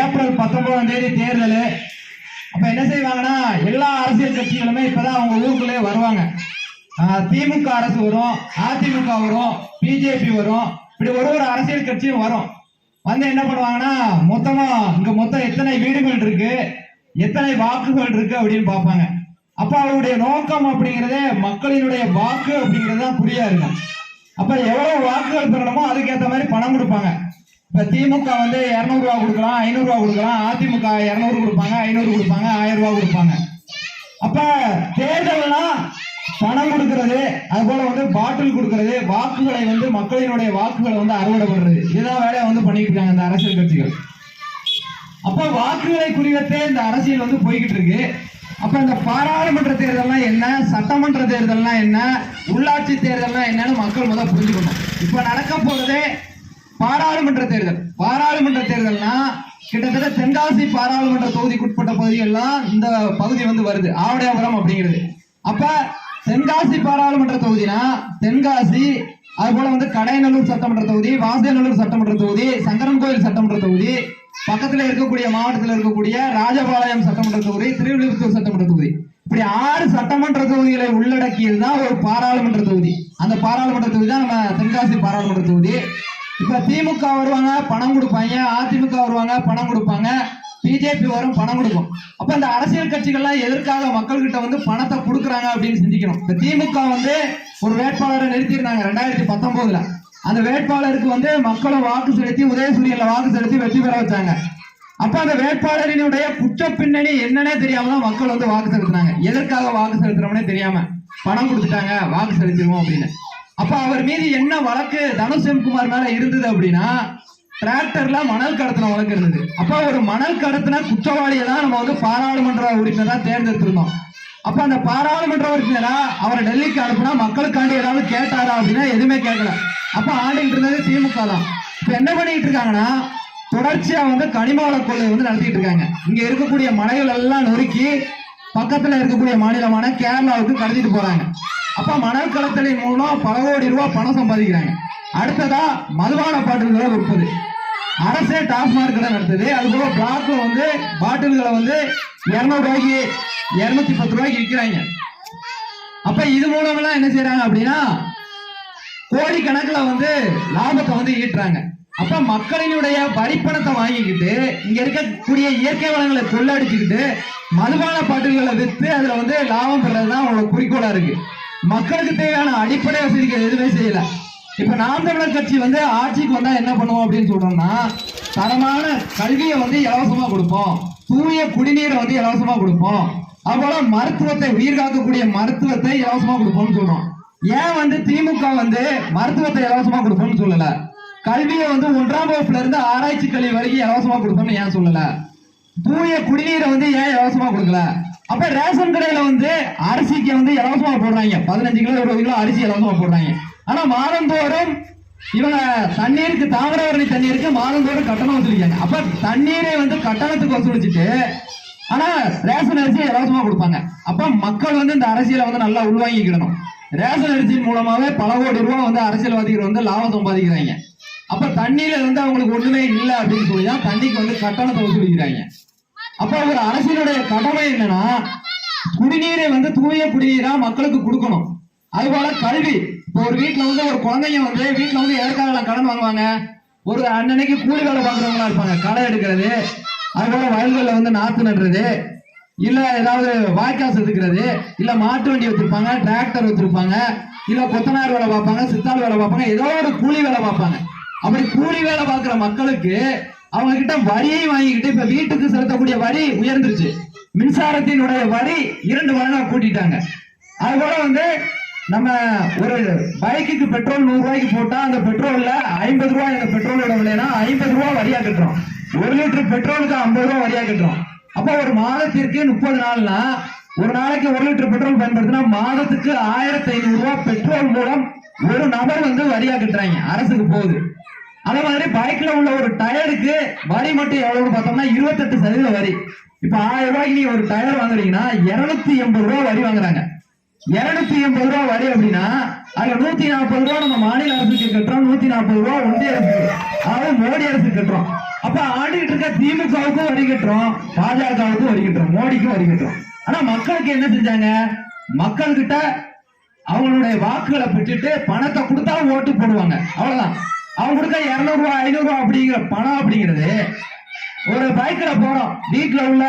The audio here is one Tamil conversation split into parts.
ஏப்ரல் பத்தொன்பதாம் தேதி தேர்தல். அப்ப என்ன செய்வாங்கன்னா எல்லா அரசியல் கட்சிகளுமே இப்பதான் அவங்க ஊருக்குள்ளே வருவாங்க. திமுக அரசு வரும் அதிமுக வரும் பிஜேபி வரும் இப்படி ஒரு ஒரு அரசியல் கட்சியும் வரும். வந்து என்ன பண்ணுவாங்கன்னா மொத்தமா இங்க மொத்தம் எத்தனை வீடுகள் இருக்கு எத்தனை வாக்குகள் இருக்கு அப்படின்னு பார்ப்பாங்க. அப்ப அவருடைய நோக்கம் அப்படிங்கறதே மக்களினுடைய வாக்கு அப்படிங்கிறது தான் குறியா இருக்கும். அப்ப எவ்வளவு வாக்குகள் பெறணுமோ அதுக்கேற்ற மாதிரி பணம் கொடுப்பாங்க. இப்ப திமுக வந்து இருநூறு ரூபா கொடுக்கலாம் ஐநூறு ரூபா கொடுக்கலாம். அதிமுக இருநூறு கொடுப்பாங்க ஐநூறு கொடுப்பாங்க ஆயிரம் ரூபா கொடுப்பாங்க. அப்ப தேர்தல்னா பணம் கொடுக்கறது அது போல வந்து பாட்டில் கொடுக்கறது வாக்குகளை வந்து மக்களினுடைய வாக்குகளை வந்து அறுவடை பண்றது. இதுதான் வேலையை வந்து பண்ணிட்டு இருக்காங்க இந்த அரசியல் கட்சிகள். அப்ப வாக்குகளை குறிவத்தே இந்த அரசியல் வந்து போய்கிட்டு இருக்கு. அப்ப இந்த பாராளுமன்ற தேர்தல்னா என்ன சட்டமன்ற தேர்தல்னா என்ன உள்ளாட்சி தேர்தல்னா என்னன்னு மக்கள் முதல்ல புரிஞ்சுக்கணும். இப்ப நடக்க போறதே பாராளுமன்ற தேர்தல். பாராளுமன்ற தேர்தல்னா கிட்டத்தட்ட தென்காசி பாராளுமன்ற தொகுதிக்குட்பட்ட பகுதியெல்லாம் இந்த பகுதி வந்து வருது. ஆவடையாபுரம் அப்படிங்கிறது. அப்ப தென்காசி பாராளுமன்ற தொகுதினா தென்காசி அது போல வந்து கடையநல்லூர் சட்டமன்ற தொகுதி வாசநல்லூர் சட்டமன்ற தொகுதி சங்கரன் கோயில் சட்டமன்ற தொகுதி பக்கத்துல இருக்கக்கூடிய மாவட்டத்தில் இருக்கக்கூடிய ராஜபாளையம் சட்டமன்ற தொகுதி திருவிழுத்தூர் சட்டமன்ற தொகுதி. இப்படி ஆறு சட்டமன்ற தொகுதிகளை உள்ளடக்கியது தான் ஒரு பாராளுமன்ற தொகுதி. அந்த பாராளுமன்ற தொகுதி தான் நம்ம தென்காசி பாராளுமன்ற தொகுதி. இப்ப திமுக வருவாங்க பணம் கொடுப்பாங்க அதிமுக வருவாங்க பணம் கொடுப்பாங்க. பிஜேபி வரும் பணம் கொடுக்கும். அப்ப இந்த அரசியல் கட்சிகள்லாம் எதற்காக மக்கள்கிட்ட வந்து பணத்தை கொடுக்குறாங்க அப்படின்னு சிந்திக்கணும்? இப்ப திமுக வந்து ஒரு வேட்பாளரை நிறுத்தியிருந்தாங்க ரெண்டாயிரத்தி பத்தொன்பதுல. அந்த வேட்பாளருக்கு வந்து மக்களை வாக்கு செலுத்தி உதயசூரியன்ல வாக்கு செலுத்தி வெற்றி பெற வச்சாங்க. அப்ப அந்த வேட்பாளரினுடைய குற்ற பின்னணி என்னன்னே தெரியாம தான் மக்கள் வந்து வாக்கு செலுத்தினாங்க. எதற்காக வாக்கு செலுத்துறோம்னே தெரியாம? பணம் கொடுத்துட்டாங்க வாக்கு செலுத்திடுவோம் அப்படின்னு. அப்ப அவர் மீது என்ன வழக்கு தனுஷ் செம்குமார் மேல இருந்தது அப்படின்னா டிராக்டர்ல மணல் கடத்தின வழக்கு இருந்தது. அப்ப ஒரு மணல் கடத்தின குற்றவாளியை தான் நம்ம வந்து பாராளுமன்ற உறுப்பினரா தேர்ந்தெடுத்திருந்தோம். அப்ப அந்த பாராளுமன்ற உறுப்பினரா அவரை டெல்லிக்கு அனுப்புனா மக்களுக்காண்டி ஏதாவது கேட்டாரா அப்படின்னா எதுவுமே கேட்கல. அப்ப ஆண்டிட்டு இருந்தது திமுக தான். இப்ப என்ன பண்ணிட்டு இருக்காங்கன்னா தொடர்ச்சியா வந்து கனிமவள கொள்ளை வந்து நடத்திட்டு இருக்காங்க. இங்க இருக்கக்கூடிய மலைகள் எல்லாம் நொறுக்கி பக்கத்துல இருக்கக்கூடிய மாநிலமான கேரளாவுக்கு கடத்திட்டு போறாங்க. அப்ப மணல் கலத்தலின் மூலம் பல கோடி ரூபாய் பணம் சம்பாதிக்கிறாங்க. அடுத்ததா மதுபான பாட்டில்களை விற்பது. அரசே டாஸ்மாக் கடை நடத்துது. அது பிளாக்ல வந்து பாட்டில்களை வந்து இருநூறு ரூபாய்க்கு இருநூத்தி பத்து ரூபாய்க்கு விற்கிறாங்க. அப்ப இது மூலமெல்லாம் என்ன செய்யறாங்க அப்படின்னா கோடிக்கணக்கில் வந்து லாபத்தை வந்து ஈட்டுறாங்க. அப்ப மக்களினுடைய வரிப்பணத்தை வாங்கிக்கிட்டு இங்க இருக்கக்கூடிய இயற்கை வளங்களை கொள்ளடிச்சுக்கிட்டு மதுபான பாட்டில்களை விற்று அதுல வந்து லாபம் பெறதுதான் அவங்களோட குறிக்கோளா இருக்கு. மக்களுக்கு தேவையான அடிப்படை வசதிகள் எதுவுமே செய்யல. இப்ப நாம் தமிழர் கட்சி வந்து ஆட்சிக்கு வந்தா என்ன பண்ணுவோம் அப்படின்னு சொல்றோம்னா தரமான கல்வியை வந்து இலவசமா கொடுப்போம். தூய குடிநீரை வந்து இலவசமா கொடுப்போம். அதுபோல மருத்துவத்தை உயிர் காக்கக்கூடிய மருத்துவத்தை இலவசமா கொடுப்போம்னு சொல்றோம். ஏன் வந்து திமுக வந்து மருத்துவத்தை இலவசமா கொடுப்போம்னு சொல்லல? கல்வியை வந்து ஒன்றாம் வகுப்புல இருந்து ஆராய்ச்சி கல்வி வரைக்கும் இலவசமா கொடுப்போம்னு ஏன் சொல்லல? தூய குடிநீரை வந்து ஏன் இலவசமா கொடுக்கல? அப்ப ரேஷன் கடையில வந்து அரிசிக்கு வந்து இலவசமா போடுறாங்க. பதினஞ்சு கிலோ இருபது கிலோ அரிசி இலவசமா போடுறாங்க. ஆனா மாதந்தோறும் இவங்க தண்ணீருக்கு தாமிரவரணி தண்ணீருக்கு மாதந்தோறும் கட்டணம் வசூலிக்காங்க அப்ப தண்ணீரை வந்து கட்டணத்துக்கு வசூலிச்சுட்டு ஆனா ரேஷன் அரிசி இலவசமா கொடுப்பாங்க. அப்ப மக்கள் வந்து இந்த அரசியலை வந்து நல்லா உள்வாங்கிக்கிடணும். ரேஷன் அரிசியின் மூலமாவே பல கோடி ரூபாய் வந்து அரசியல்வாதிகள் வந்து லாபம் சம்பாதிக்கிறாங்க. அப்ப தண்ணியில வந்து அவங்களுக்கு ஒண்ணுமே இல்லை அப்படின்னு சொல்லி தான் தண்ணிக்கு வந்து கட்டணத்தை வசூலிக்கிறாங்க. அப்ப ஒரு அரசினுடைய கடமை என்னன்னா குடிநீரை வந்து தூய குடிநீரா மக்களுக்கு கொடுக்கணும். அதுபோல கல்வி இப்போ ஒரு வீட்டுல வந்து ஒரு குழந்தைங்க வந்து வீட்டுல வந்து எதற்காக கடன் வாங்குவாங்க? ஒரு அன்னன்னைக்கு கூலி வேலை பார்க்குறவங்களா இருப்பாங்க. களை எடுக்கிறது. அதுபோல வயல்களில் வந்து நாத்து நடுறது. இல்ல ஏதாவது வாய்க்கால் செதுக்கிறது இல்ல மாட்டு வண்டி வச்சிருப்பாங்க டிராக்டர் வச்சிருப்பாங்க. இல்ல கொத்தனார் வேலை பார்ப்பாங்க சித்தாள் வேலை பார்ப்பாங்க. ஏதோ ஒரு கூலி வேலை பார்ப்பாங்க. அப்படி கூலி வேலை பார்க்குற மக்களுக்கு அவங்க கிட்ட வரியை வாங்கிக்கிட்டு இப்ப வீட்டுக்கு செலுத்தக்கூடிய வரி உயர்ந்துருச்சு. மின்சாரத்தினுடைய வரி இரண்டு மடங்கா கூட்டிட்டாங்க. அது போல வந்து நம்ம ஒரு பைக்குக்கு பெட்ரோல் நூறு ரூபாய்க்கு போட்டா அந்த பெட்ரோல்ல ஐம்பது ரூபாய் அந்த பெட்ரோலோட விலைனா ஐம்பது ரூபாய் வரியா கட்டுறோம். ஒரு லிட்டர் பெட்ரோலுக்கு ஐம்பது ரூபாய் வரியா கட்டுறோம். அப்போ ஒரு மாதத்திற்கு முப்பது நாள்னா ஒரு நாளைக்கு ஒரு லிட்டர் பெட்ரோல் பயன்படுத்தினா மாதத்துக்கு ஆயிரத்தி ஐநூறு ரூபாய் பெட்ரோல் மூலம் ஒரு நபர் வந்து வரியா கட்டுறாங்க. அரசுக்கு போகுது. அதே மாதிரி பைக்ல உள்ள ஒரு டயருக்கு வரி மட்டும் எவ்வளவுன்னு பார்த்தோம்னா இருபத்தெட்டு சதவீத வரி. இப்ப ஆயிரம் ரூபாய்க்கு நீங்க ஒரு டயர் வாங்குறீங்கன்னா இருநூத்தி எண்பது ரூபாய் வரி வாங்குறாங்க. இருநூத்தி எண்பது ரூபாய் வரி அப்படின்னா அதுல நூத்தி நாற்பது ரூபாய் நம்ம மாநில அரசுக்கு கட்டுறோம் நூத்தி நாற்பது ரூபாய் ஒன்றிய அரசுக்கு அதாவது மோடி அரசுக்கு கட்டுறோம். அப்ப ஆண்டுகிட்டு இருக்க திமுகவுக்கும் வரி கட்டுறோம் பாஜகவுக்கும் வரி கட்டுறோம் மோடிக்கும் வரி கட்டுறோம். ஆனா மக்களுக்கு என்ன செஞ்சாங்க? மக்கள் கிட்ட அவங்களுடைய வாக்குகளை பெற்றுட்டு பணத்தை கொடுத்தா ஓட்டு போடுவாங்க. அவ்வளவுதான். அவங்க கொடுத்த இருநூறு ரூபாய் அப்படிங்கிற பணம் அப்படிங்கிறது ஒரு பைக்ல போறோம். வீட்டுல உள்ள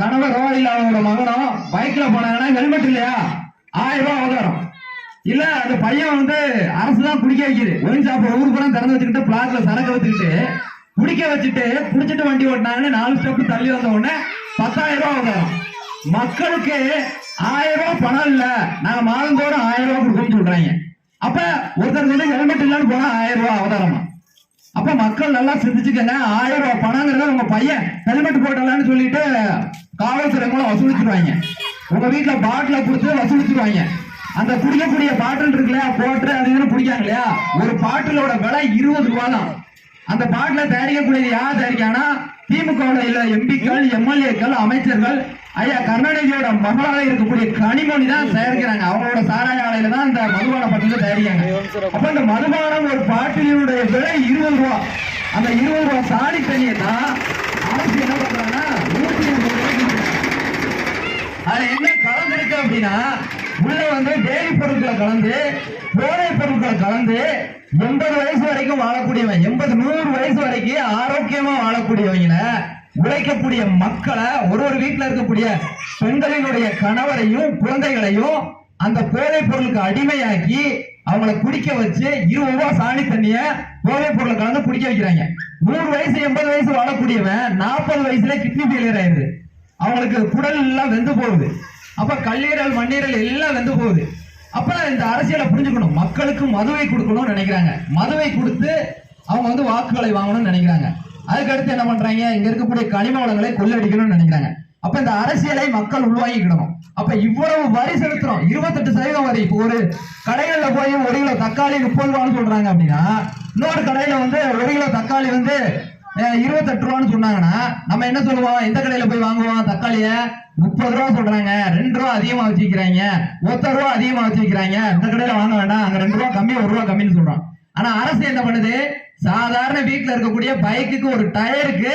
கணவரோ இல்ல அவனோட மகனோ பைக்ல போனாங்கன்னா ஹெல்மெட் இல்லையா? ஆயிரம் ரூபாய் அவதாரம். இல்ல அந்த பையன் வந்து அரசு தான் குடிக்க வைக்குது. ஒயின் ஷாப் ஊருக்கு பூரா திறந்து வச்சுக்கிட்டு பிளாக்ல சரக்கு வச்சுக்கிட்டு குடிக்க வச்சுட்டு குடிச்சிட்டு வண்டி ஓட்டினாங்கன்னு நாலு ஸ்டெப் தள்ளி வந்த உடனே பத்தாயிரம் ரூபாய் அவதாரம். மக்களுக்கு ஆயிரம் ரூபாய் பணம் இல்ல. நாங்க மாதந்தோறும் ஆயிரம் ரூபாய் கொடுக்கணும்னு சொல்றாங்க. அப்ப ஒருத்தர் வந்து ஹெல்மெட் இல்லைன்னு போனா ஆயிரம் ரூபாய் அவதாரமா. அப்ப மக்கள் நல்லா சிந்திச்சுக்கங்க. ஆயிரம் ரூபாய் பணங்கிறத உங்க பையன் ஹெல்மெட் போட்டலான்னு சொல்லிட்டு காவல்துறை மூலம் வசூலிச்சிருவாங்க. உங்க வீட்டுல பாட்டில கொடுத்து வசூலிச்சிருவாங்க. அந்த குடிக்கக்கூடிய பாட்டில் இருக்குல்ல போட்டு அது இதுன்னு பிடிக்காங்க இல்லையா? ஒரு பாட்டிலோட விலை இருபது ரூபாய் தான். அந்த பாட்டில தயாரிக்கக்கூடியது யார் தயாரிக்கானா திமுக எம்பிக்கள் எம்எல்ஏக்கள் அமைச்சர்கள் ஐயா கருணாநிதியோட மகளாக இருக்கக்கூடிய கனிமொழி தான் தயாரிக்கிறாங்க. அவங்களோட சாராய ஆலையில தான் இந்த மதுபான பட்டியல தயாரிக்காங்க அப்ப இந்த மதுபானம் ஒரு பாட்டிலுடைய விலை இருபது ரூபா. அந்த இருபது ரூபா சாடி தண்ணியை தான் அரசு என்ன பண்றாங்கன்னா நூத்தி எண்பது அதுல என்ன கலந்துருக்கு அப்படின்னா உள்ள வந்து தேவி பொருட்களை கலந்து போதை பொருட்களை கலந்து எண்பது வயசு வரைக்கும் வாழக்கூடியவன் எண்பது நூறு வயசு வரைக்கும் ஆரோக்கியமா வாழக்கூடியவங்கள உழைக்கக்கூடிய மக்களை ஒரு ஒரு வீட்டில் இருக்கக்கூடிய பெண்களினுடைய கணவரையும் குழந்தைகளையும் அந்த போதைப் பொருளுக்கு அடிமையாக்கி அவங்கள குடிக்க வச்சு இருபது ரூபாய் சாணி தண்ணிய போதைப் பொருளை கலந்து குடிக்க வைக்கிறாங்க. நூறு வயசு எண்பது வயசு வாழக்கூடியவன் நாற்பது வயசுல கிட்னி ஃபெயிலியர் ஆயிருது அவங்களுக்கு குடல் எல்லாம் வெந்து போகுது. அப்ப கல்லீரல் மண்ணீரல் எல்லாம் வந்து போகுது. அப்ப இந்த அரசியலை புரிஞ்சுக்கணும். மக்களுக்கு மதுவை கொடுக்கணும்னு நினைக்கிறாங்க. மதுவை கொடுத்து அவங்க வந்து வாக்குகளை வாங்கணும்னு நினைக்கிறாங்க. அதுக்கடுத்து என்ன பண்றாங்க? இங்க இருக்கக்கூடிய கனிம வளங்களை கொள்ளடிக்கணும்னு நினைக்கிறாங்க. அப்ப இந்த அரசியலை மக்கள் உள்வாங்கிக்கிடணும். அப்ப இவ்வளவு வரி செலுத்துறோம். இருபத்தெட்டு சதவீதம் வரி. இப்போ ஒரு கடைகள்ல போய் ஒரு கிலோ தக்காளி முப்பது ரூபான்னு சொல்றாங்க அப்படின்னா இன்னொரு கடையில வந்து ஒரு கிலோ தக்காளி வந்து இருபத்தெட்டு ரூபான்னு சொன்னாங்கன்னா நம்ம என்ன சொல்லுவோம்? எந்த கடையில போய் வாங்குவோம் தக்காளியை? முப்பது ரூபா சொல்றாங்க. ரெண்டு ரூபா அதிகமா வச்சுக்கிறாங்க. ஒத்த ரூபா அதிகமா வச்சுக்கிறாங்க. இந்த கடையில வாங்க வேண்டாம். அங்க ரெண்டு ரூபா கம்மி ஒரு ரூபா கம்மின்னு சொல்றான். ஆனா அரசு என்ன பண்ணுது? சாதாரண வீட்டுல இருக்கக்கூடிய பைக்குக்கு ஒரு டயருக்கு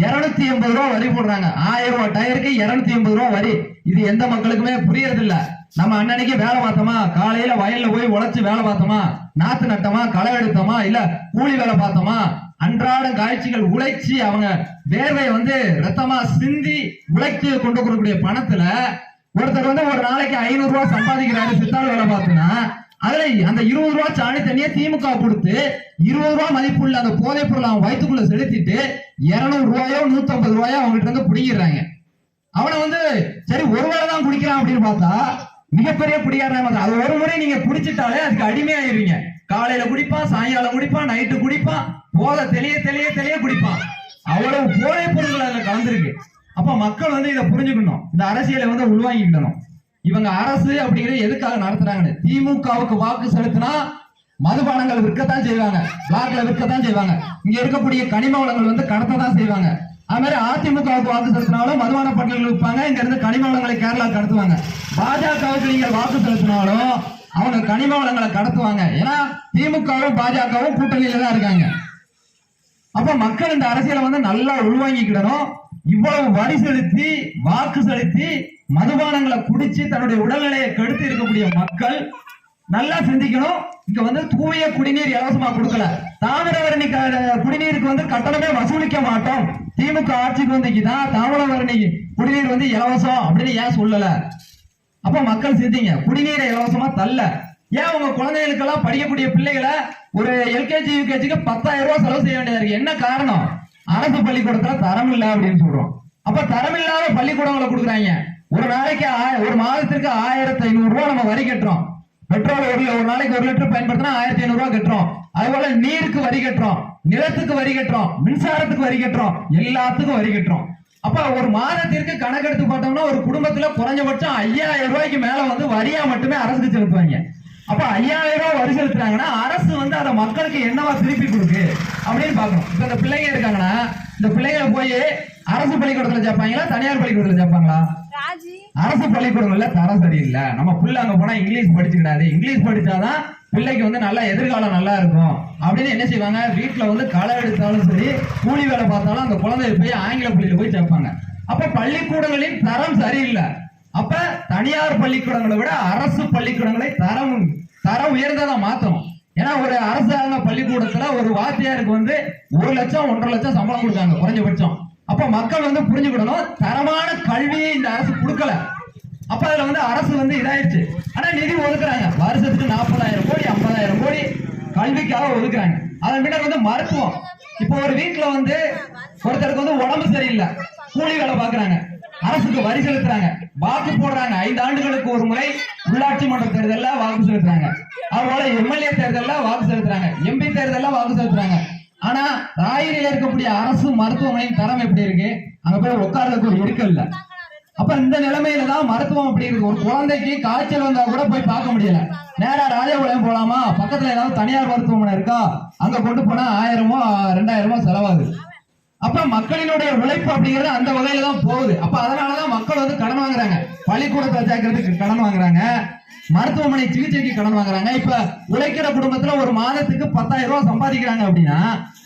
இருநூத்தி எண்பது ரூபா வரி போடுறாங்க. ஆயிரம் ரூபாய் டயருக்கு இருநூத்தி எண்பது ரூபா வரி. இது எந்த மக்களுக்குமே புரியறது இல்ல நம்ம அன்னன்னைக்கு வேலை பார்த்தோமா? காலையில வயல்ல போய் உழைச்சு வேலை பார்த்தோமா? நாத்து நட்டோமா? களை எடுத்தோமா? இல்ல கூலி வேலை பார்த்தோமா? அன்றாட காய்ச்சிகள் உழைச்சி அவங்க வேர்வை வந்து ரத்தமா சிந்தி உழைத்து கொண்டு வரக்கூடிய பணத்துல ஒருத்தர் வந்து ஒரு நாளைக்கு ஐநூறு ரூபாய் சம்பாதிக்கிறாரு சித்தாள் வேலை பார்த்துனா அதுல அந்த இருபது ரூபாய் சாணி தண்ணியை திமுக கொடுத்து இருபது ரூபாய் மதிப்புள்ள அந்த போதைப் பொருள் அவன் வயிற்றுக்குள்ள செலுத்திட்டு இருநூறு ரூபாயோ நூத்தி ஐம்பது ரூபாயோ அவங்ககிட்ட இருந்து பிடிக்கிறாங்க அவனை வந்து சரி ஒரு வேலை தான் குடிக்கிறான் அப்படின்னு பார்த்தா மிகப்பெரிய பிடிக்காத அது ஒரு முறை நீங்க குடிச்சிட்டாலே அதுக்கு அடிமையாயிருவீங்க. காலையில குடிப்பான் சாயங்காலம் குடிப்பான் நைட்டு குடிப்பான். போல தெளிய தெளிய தெளிய குடிப்பான். அவ்வளவு போதை பொருட்கள் அதுல கலந்துருக்கு. அப்ப மக்கள் வந்து இதை புரிஞ்சுக்கணும். இந்த அரசியலை வந்து உள்வாங்கிக்கணும். இவங்க அரசு அப்படிங்கிறது எதுக்காக நடத்துறாங்கன்னு? திமுகவுக்கு வாக்கு செலுத்தினா மதுபானங்கள் விற்கத்தான் செய்வாங்க. பிளாக்ல விற்கத்தான் செய்வாங்க. இங்க இருக்கக்கூடிய கனிம வளங்கள் வந்து கடத்ததான் செய்வாங்க. அது மாதிரி அதிமுகவுக்கு வாக்கு செலுத்தினாலும் மதுபான பட்டியல்கள் விற்பாங்க. இங்க இருந்து கனிம வளங்களை கேரளா கடத்துவாங்க. பாஜகவுக்கு நீங்க வாக்கு செலுத்தினாலும் அவங்க கனிம வளங்களை கடத்துவாங்க. ஏன்னா திமுகவும் பாஜகவும் கூட்டணியில தான் இருக்காங்க. அப்ப மக்கள் இந்த அரசியலை வந்து நல்லா உள்வாங்கிக்கிடணும். இவ்வளவு வரி செலுத்தி வாக்கு செலுத்தி மதுபானங்களை குடிச்சு தன்னுடைய உடல்நிலையை கெடுத்து இருக்கக்கூடிய மக்கள் நல்லா சிந்திக்கணும். இங்க வந்து தூய குடிநீர் இலவசமா கொடுக்கல. தாமிரவரணி க- குடிநீருக்கு வந்து கட்டணமே வசூலிக்க மாட்டோம். திமுக ஆட்சிக்கு வந்தீங்கன்னா தாமிரவரணி குடிநீர் வந்து இலவசம் அப்படின்னு ஏன் சொல்லல? அப்ப மக்கள் சிந்திங்க. குடிநீரை இலவசமா தள்ள. ஏன் உங்க குழந்தைகளுக்கெல்லாம் படிக்கக்கூடிய பிள்ளைகளை ஒரு எல்கேஜி யூகேஜிக்கு பத்தாயிரம் ரூபாய் செலவு செய்ய வேண்டியதா இருக்கு? என்ன காரணம்? அரசு பள்ளிக்கூடத்துல தரம் இல்ல அப்படின்னு சொல்றோம். அப்ப தரம் இல்லாத பள்ளிக்கூடங்களை கொடுக்குறாங்க. ஒரு நாளைக்கு ஒரு மாதத்திற்கு ஆயிரத்தி ஐநூறு ரூபாய் நம்ம வரி கட்டுறோம். பெட்ரோல் ஒரு ஒரு நாளைக்கு ஒரு லிட்டர் பயன்படுத்தினா ஆயிரத்தி ஐநூறு ரூபாய் கட்டுறோம். அதுபோல நீருக்கு வரி கட்டுறோம். நிலத்துக்கு வரி கட்டுறோம். மின்சாரத்துக்கு வரி கட்டுறோம். எல்லாத்துக்கும் வரி கட்டுறோம். அப்ப ஒரு மாதத்திற்கு கணக்கெடுத்து பார்த்தோம்னா ஒரு குடும்பத்துல குறைஞ்சபட்சம் ஐயாயிரம் ரூபாய்க்கு மேல வந்து வரியா மட்டுமே அரசுக்கு செலுத்துவாங்க. அப்ப ஐயாயிரம் ரூபாய் வரி செலுத்துறாங்கன்னா அரசு வந்து அதை மக்களுக்கு என்னவா திருப்பி கொடுக்கு? அப்படின்னு பார்க்கணும். இப்ப இந்த பிள்ளைங்க இருக்காங்கன்னா இந்த பிள்ளைங்களை போய் அரசு பள்ளிக்கூடத்துல சேர்ப்பாங்களா தனியார் பள்ளிக்கூடத்துல சேர்ப்பாங்களா? அரசு பள்ளிக்கூடங்கள்ல தரம் சரியில்லை. நம்ம புள்ள அங்க போனா இங்கிலீஷ் படிச்சுக்கிடாது. இங்கிலீஷ் படிச்சாதான் பிள்ளைக்கு வந்து நல்ல எதிர்காலம் நல்லா இருக்கும். அப்படின்னு என்ன செய்வாங்க? வீட்டுல வந்து களை எடுத்தாலும் சரி கூலி வேலை பார்த்தாலும் அந்த குழந்தைய போய் ஆங்கில பள்ளியில போய் சேர்ப்பாங்க. அப்ப பள்ளிக்கூடங்களின் தரம் சரியில்லை. அப்ப தனியார் பள்ளிக்கூடங்களை விட அரசு பள்ளிக்கூடங்களை தரம் தரம் உயர்ந்ததா மாத்தணும். ஏன்னா ஒரு அரசாங்க பள்ளிக்கூடத்துல ஒரு வாத்தியாருக்கு வந்து ஒரு லட்சம் ஒன்றரை லட்சம் சம்பளம் கொடுக்காங்க குறைஞ்சபட்சம். அப்ப மக்கள் வந்து புரிஞ்சுக்கிடணும் தரமான கல்வியை இந்த அரசு கொடுக்கல. அப்ப அதுல வந்து அரசு வந்து இதாயிருச்சு. ஆனா நிதி ஒதுக்குறாங்க. வருஷத்துக்கு நாற்பதாயிரம் கோடி ஐம்பதாயிரம் கோடி கல்விக்காக ஒதுக்குறாங்க. அதன் பின்னர் வந்து மருத்துவம். இப்போ ஒரு வீட்டுல வந்து ஒருத்தருக்கு வந்து உடம்பு சரியில்லை. கூலி வேலை பாக்குறாங்க. அரசுக்கு வரி செலுத்துறாங்க. வாக்கு போடுறாங்க. ஐந்து ஆண்டுகளுக்கு ஒரு முறை உள்ளாட்சி மன்ற தேர்தல்ல வாக்கு செலுத்துறாங்க. அதுபோல எம்எல்ஏ தேர்தலில் வாக்கு செலுத்துறாங்க. எம்பி தேர்தல்ல வாக்கு செலுத்துறாங்க. ஆனா ராயரில் இருக்கக்கூடிய அரசு மருத்துவமனையின் தரம் எப்படி இருக்கு? அங்க போய் உட்கார்றதுக்கு ஒரு இருக்க இல்ல. அப்ப இந்த நிலைமையில தான் மருத்துவம் அப்படி இருக்கு? ஒரு குழந்தைக்கு காய்ச்சல் வந்தா கூட போய் பார்க்க முடியல. நேரா ராஜபாளையம் போலாமா? பக்கத்துல ஏதாவது தனியார் மருத்துவமனை இருக்கா? அங்க கொண்டு போனா ஆயிரமோ ரெண்டாயிரமோ செலவாகுது. அப்ப மக்களினுடைய உழைப்பு அப்படிங்கிறது அந்த வகையில தான் போகுது. அப்ப அதனாலதான் மக்கள் வந்து கடன் வாங்குறாங்க. பள்ளிக்கூடத்தை சேர்க்கறதுக்கு கடன் வாங்குறாங்க. மருத்துவமனை சிகிச்சைக்கு கடன் வாங்குறாங்க. இப்ப உழைக்கிற குடும்பத்துல ஒரு மாதத்துக்கு பத்தாயிரம் ரூபாய் சம்பாதிக்கிறாங்க அப்படின்னா